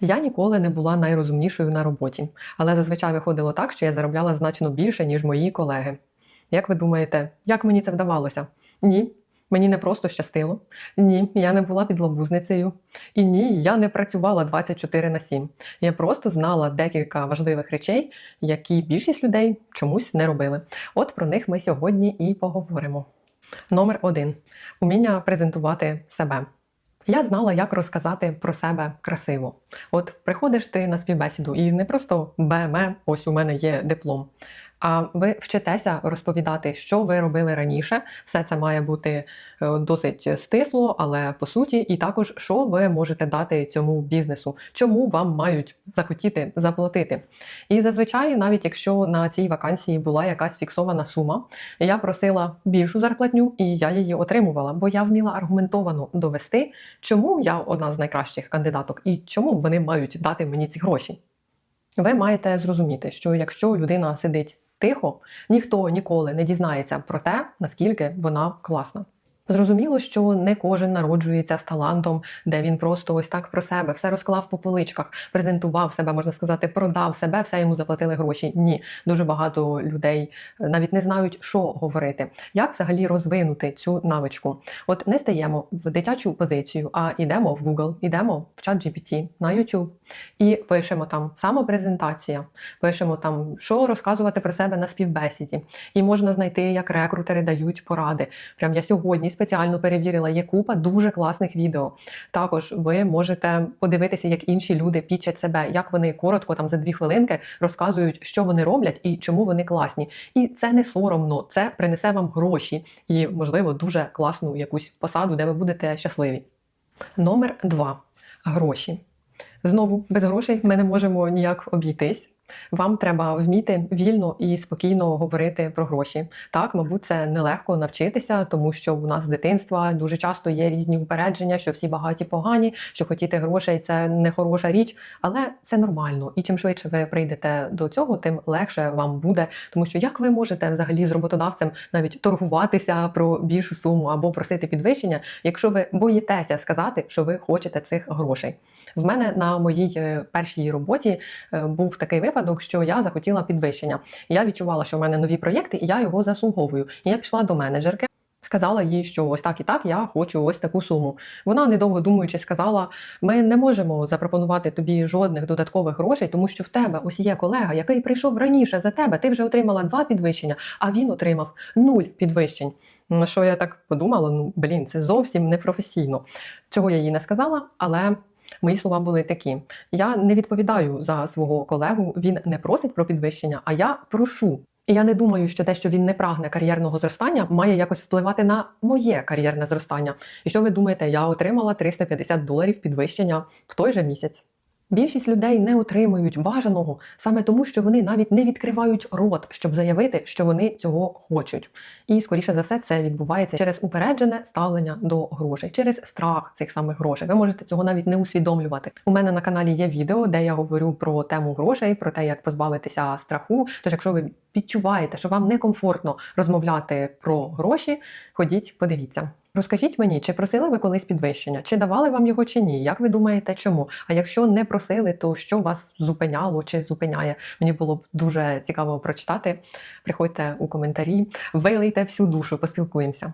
Я ніколи не була найрозумнішою на роботі, але зазвичай виходило так, що я заробляла значно більше, ніж мої колеги. Як ви думаєте, як мені це вдавалося? Ні. Мені не просто щастило. Ні, я не була підлабузницею. І ні, я не працювала 24 на 7. Я просто знала декілька важливих речей, які більшість людей чомусь не робили. От про них ми сьогодні і поговоримо. Номер один: уміння презентувати себе. Я знала, як розказати про себе красиво. От приходиш ти на співбесіду і не просто БМ, ось у мене є диплом. А ви вчитеся розповідати, що ви робили раніше. Все це має бути е, досить стисло, але по суті, і також що ви можете дати цьому бізнесу, чому вам мають захотіти заплатити. І зазвичай, навіть якщо на цій вакансії була якась фіксована сума, я просила більшу зарплатню, і я її отримувала, бо я вміла аргументовано довести, чому я одна з найкращих кандидаток і чому вони мають дати мені ці гроші. Ви маєте зрозуміти, що якщо людина сидить тихо, ніхто ніколи не дізнається про те, наскільки вона класна. Зрозуміло, що не кожен народжується з талантом, де він просто ось так про себе все розклав по поличках, презентував себе, можна сказати, продав себе, все йому заплатили гроші. Ні, дуже багато людей навіть не знають, що говорити, як взагалі розвинути цю навичку. От не стаємо в дитячу позицію, а йдемо в Google, йдемо в чат GPT, на YouTube і пишемо там самопрезентація, пишемо там, що розказувати про себе на співбесіді. І можна знайти, як рекрутери дають поради. Прям я сьогодні спеціально перевірила, є купа дуже класних відео. Також ви можете подивитися, як інші люди пічать себе, як вони коротко, там за дві хвилинки, розказують, що вони роблять і чому вони класні. І це не соромно, це принесе вам гроші і, можливо, дуже класну якусь посаду, де ви будете щасливі. Номер два гроші. Знову без грошей ми не можемо ніяк обійтись. Вам треба вміти вільно і спокійно говорити про гроші. Так, мабуть, це нелегко навчитися, тому що у нас з дитинства дуже часто є різні упередження, що всі багаті погані, що хотіти грошей це не хороша річ, але це нормально. І чим швидше ви прийдете до цього, тим легше вам буде. Тому що як ви можете взагалі з роботодавцем навіть торгуватися про більшу суму або просити підвищення, якщо ви боїтеся сказати, що ви хочете цих грошей? В мене на моїй е, першій роботі е, був такий випадок, що я захотіла підвищення. Я відчувала, що в мене нові проєкти, і я його заслуговую. І я пішла до менеджерки. Сказала їй, що ось так і так я хочу ось таку суму. Вона, недовго думаючи, сказала: ми не можемо запропонувати тобі жодних додаткових грошей, тому що в тебе ось є колега, який прийшов раніше за тебе. Ти вже отримала два підвищення, а він отримав нуль підвищень. На що я так подумала: ну блін, це зовсім непрофесійно. Цього я їй не сказала, але Мої слова були такі: я не відповідаю за свого колегу, він не просить про підвищення, а я прошу. І я не думаю, що те, що він не прагне кар'єрного зростання, має якось впливати на моє кар'єрне зростання. І що ви думаєте, я отримала 350 доларів підвищення в той же місяць. Більшість людей не отримують бажаного саме тому, що вони навіть не відкривають рот, щоб заявити, що вони цього хочуть. І скоріше за все, це відбувається через упереджене ставлення до грошей, через страх цих самих грошей. Ви можете цього навіть не усвідомлювати. У мене на каналі є відео, де я говорю про тему грошей, про те, як позбавитися страху. Тож, якщо ви відчуваєте, що вам некомфортно розмовляти про гроші, ходіть, подивіться. Розкажіть мені, чи просили ви колись підвищення, чи давали вам його чи ні? Як ви думаєте, чому? А якщо не просили, то що вас зупиняло чи зупиняє? Мені було б дуже цікаво прочитати. Приходьте у коментарі, вилийте всю душу, поспілкуємося.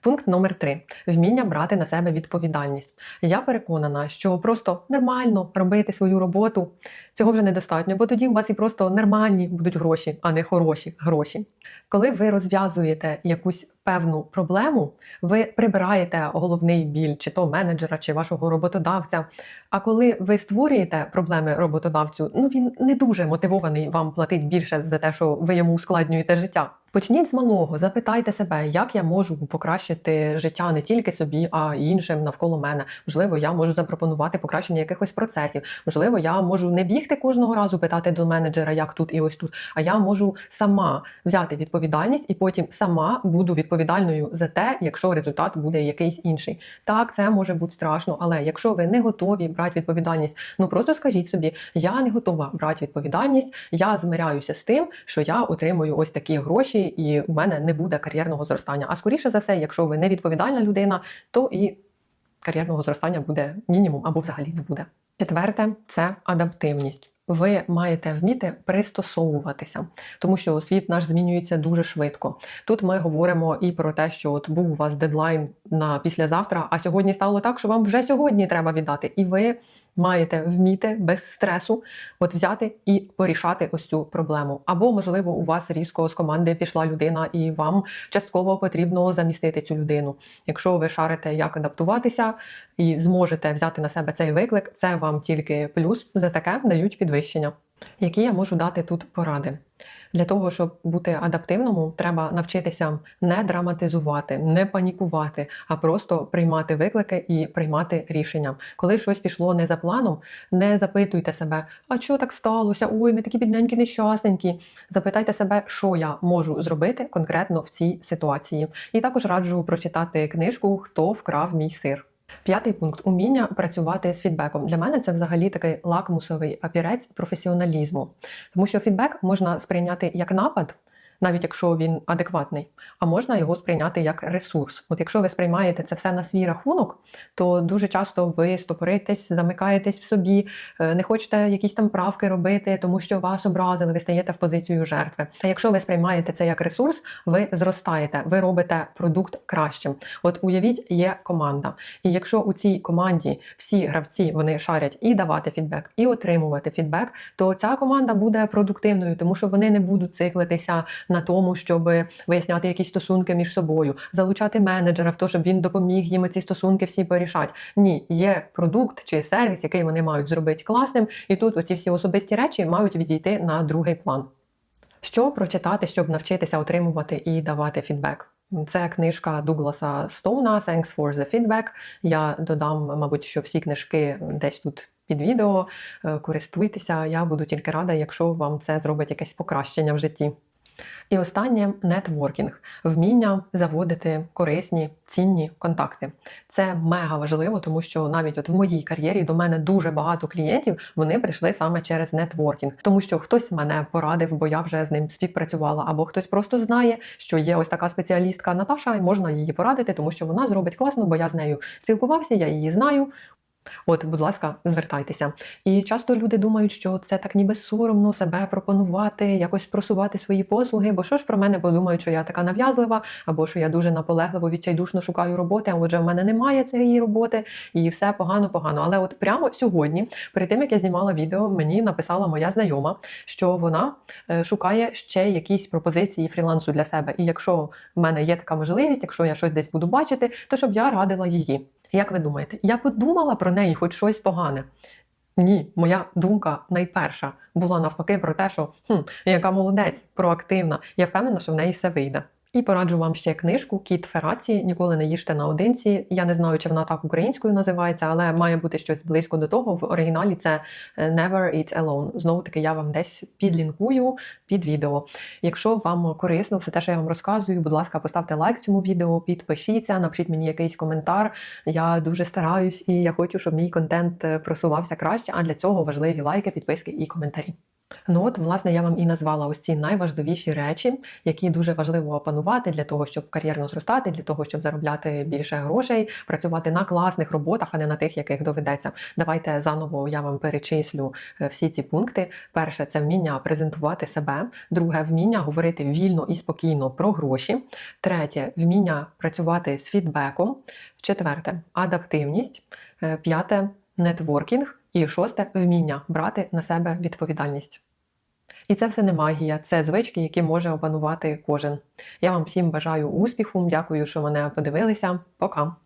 Пункт номер три вміння брати на себе відповідальність. Я переконана, що просто нормально робити свою роботу цього вже недостатньо, бо тоді у вас і просто нормальні будуть гроші, а не хороші гроші. Коли ви розв'язуєте якусь певну проблему, ви прибираєте головний біль, чи то менеджера, чи вашого роботодавця. А коли ви створюєте проблеми роботодавцю, ну він не дуже мотивований вам платити більше за те, що ви йому ускладнюєте життя. Почніть з малого, запитайте себе, як я можу покращити життя не тільки собі, а й іншим навколо мене. Можливо, я можу запропонувати покращення якихось процесів. Можливо, я можу не бігти кожного разу питати до менеджера, як тут і ось тут. А я можу сама взяти відповідальність і потім сама буду відповідальною за те, якщо результат буде якийсь інший. Так, це може бути страшно, але якщо ви не готові брати відповідальність, ну просто скажіть собі, я не готова брати відповідальність, я змиряюся з тим, що я отримую ось такі гроші і в мене не буде кар'єрного зростання. А скоріше за все, якщо ви не відповідальна людина, то і кар'єрного зростання буде мінімум або взагалі не буде. Четверте це адаптивність. Ви маєте вміти пристосовуватися, тому що світ наш змінюється дуже швидко. Тут ми говоримо і про те, що от був у вас дедлайн на післязавтра, а сьогодні стало так, що вам вже сьогодні треба віддати, і ви маєте вміти без стресу от взяти і порішати ось цю проблему. Або, можливо, у вас різко з команди пішла людина, і вам частково потрібно замістити цю людину. Якщо ви шарите, як адаптуватися і зможете взяти на себе цей виклик, це вам тільки плюс. За таке дають підвищення. Які я можу дати тут поради? Для того, щоб бути адаптивному, треба навчитися не драматизувати, не панікувати, а просто приймати виклики і приймати рішення. Коли щось пішло не за планом, не запитуйте себе, а що так сталося? Ой, ми такі бідненькі, нещасненькі. Запитайте себе, що я можу зробити конкретно в цій ситуації. І також раджу прочитати книжку Хто вкрав мій сир. П'ятий пункт уміння працювати з фідбеком. Для мене це взагалі такий лакмусовий папірець професіоналізму, тому що фідбек можна сприйняти як напад, навіть якщо він адекватний, а можна його сприйняти як ресурс. От якщо ви сприймаєте це все на свій рахунок, то дуже часто ви стопоритесь, замикаєтесь в собі, е, не хочете якісь там правки робити, тому що вас образили, ви стаєте в позицію жертви. Та якщо ви сприймаєте це як ресурс, ви зростаєте, ви робите продукт кращим. От уявіть, є команда, і якщо у цій команді всі гравці вони шарять і давати фідбек, і отримувати фідбек, то ця команда буде продуктивною, тому що вони не будуть циклитися на тому, щоб виясняти якісь стосунки між собою, залучати менеджера в те, щоб він допоміг їм ці стосунки всі порішати. Ні, є продукт чи сервіс, який вони мають зробити класним, і тут оці всі особисті речі мають відійти на другий план. Що прочитати, щоб навчитися отримувати і давати фідбек? Це книжка Дугласа Стоуна Thanks for the Feedback. Я додам, мабуть, що всі книжки десь тут під відео. Е, Користуйтеся, я буду тільки рада, якщо вам це зробить якесь покращення в житті. І останнє нетворкінг вміння заводити корисні, цінні контакти. Це мега важливо, тому що навіть от в моїй кар'єрі до мене дуже багато клієнтів вони прийшли саме через нетворкінг, тому що хтось мене порадив, бо я вже з ним співпрацювала, або хтось просто знає, що є ось така спеціалістка Наташа, і можна її порадити, тому що вона зробить класно, бо я з нею спілкувався, я її знаю. От, будь ласка, звертайтеся. І часто люди думають, що це так ніби соромно себе пропонувати, якось просувати свої послуги. Бо що ж про мене подумають, що я така нав'язлива, або що я дуже наполегливо відчайдушно шукаю роботи, а отже, в мене немає цієї роботи, і все погано-погано. Але от прямо сьогодні, перед тим як я знімала відео, мені написала моя знайома, що вона е, шукає ще якісь пропозиції фрілансу для себе. І якщо в мене є така можливість, якщо я щось десь буду бачити, то щоб я радила її. Як ви думаєте, я подумала про неї хоч щось погане? Ні, моя думка найперша була навпаки про те, що хм, яка молодець, проактивна. Я впевнена, що в неї все вийде. І пораджу вам ще книжку Кіт Фераці. Ніколи не їжте наодинці. Я не знаю, чи вона так українською називається, але має бути щось близько до того. В оригіналі це е, Never Eat Alone. Знову таки, я вам десь підлінкую під відео. Якщо вам корисно все те, що я вам розказую, будь ласка, поставте лайк цьому відео, підпишіться, напишіть мені якийсь коментар. Я дуже стараюсь і я хочу, щоб мій контент е, просувався краще. А для цього важливі лайки, підписки і коментарі. Ну от, власне, я вам і назвала ось ці найважливіші речі, які дуже важливо опанувати для того, щоб кар'єрно зростати, для того, щоб заробляти більше грошей, працювати на класних роботах, а не на тих, яких доведеться. Давайте заново я вам перечислю е, всі ці пункти. Перше це вміння презентувати себе. Друге вміння говорити вільно і спокійно про гроші. Третє вміння працювати з фідбеком. Четверте адаптивність. Е, П'яте нетворкінг. І шосте вміння брати на себе відповідальність. І це все не магія, це звички, які може опанувати кожен. Я вам всім бажаю успіху. Дякую, що мене подивилися. Пока!